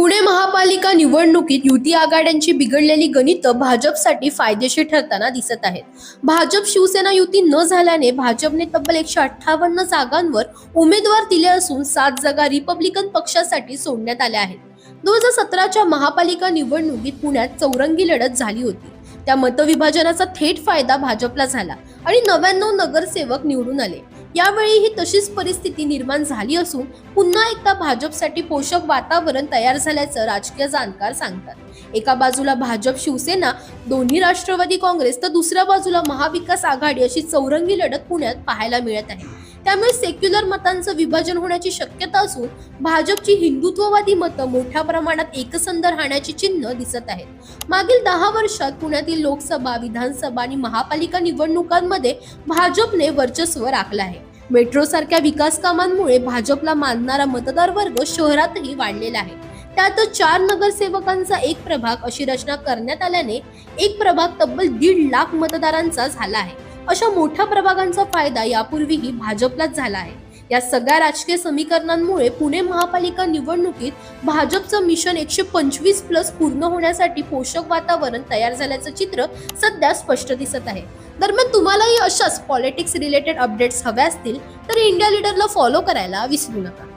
पुणे महापालिका निवडणुकीत युती आघाड्यांची बिघडलेली गणितं भाजपसाठी फायदेशीर ठरताना दिसत आहेत. भाजप शिवसेना युती न झाल्याने भाजपने तब्बल एकशे अठ्ठावन्न जागांवर उमेदवार दिले असून सात जागा रिपब्लिकन पक्षासाठी सोडण्यात आल्या आहेत. दोन हजार सतराच्या महापालिका निवडणुकीत पुण्यात चौरंगी लढत झाली होती. त्या मतविभाजनाचा थेट फायदा भाजपला झाला आणि नव्याण्णव नगरसेवक निवडून आले. यावेळीही तशीच परिस्थिती निर्माण झाली असून पुन्हा एकदा भाजपसाठी पोषक वातावरण तयार झाल्याचं राजकीय जाणकार सांगतात. एका बाजूला भाजप शिवसेना दोन्ही राष्ट्रवादी काँग्रेस तर दुसऱ्या बाजूला महाविकास आघाडी अशी चौरंगी लढत पुण्यात पाहायला मिळत आहे. त्यामुळे सेक्युलर मतांचं विभाजन होण्याची शक्यता असून भाजपची हिंदुत्ववादी मतं मोठ्या प्रमाणात एकसंध राहण्याची चिन्ह दिसत आहेत. मागील दहा वर्षात पुण्यातील लोकसभा विधानसभा आणि महापालिका निवडणुकांमध्ये भाजपने वर्चस्व राखलं आहे. मेट्रो सारख्या विकास कामांमुळे भाजपला मानणारा मतदार वर्ग शहरातही वाढलेला आहे. त्यातच चार नगरसेवकांचा एक प्रभाग अशी रचना करण्यात आल्याने एक प्रभाग तब्बल दीड लाख मतदारांचा झाला आहे. अशा मोठ्या प्रभागांचा फायदा यापूर्वीही भाजपलाच झाला आहे. या सगळ्या राजकीय समीकरणांमुळे पुणे महापालिका निवडणुकीत भाजपचं मिशन एकशे पंचवीस प्लस पूर्ण होण्यासाठी पोषक वातावरण तयार झाल्याचं चित्र सध्या स्पष्ट दिसत आहे. दरम्यान तुम्हालाही अशाच पॉलिटिक्स रिलेटेड अपडेट्स हव्या असतील तर इंडिया लीडरला फॉलो करायला विसरू नका.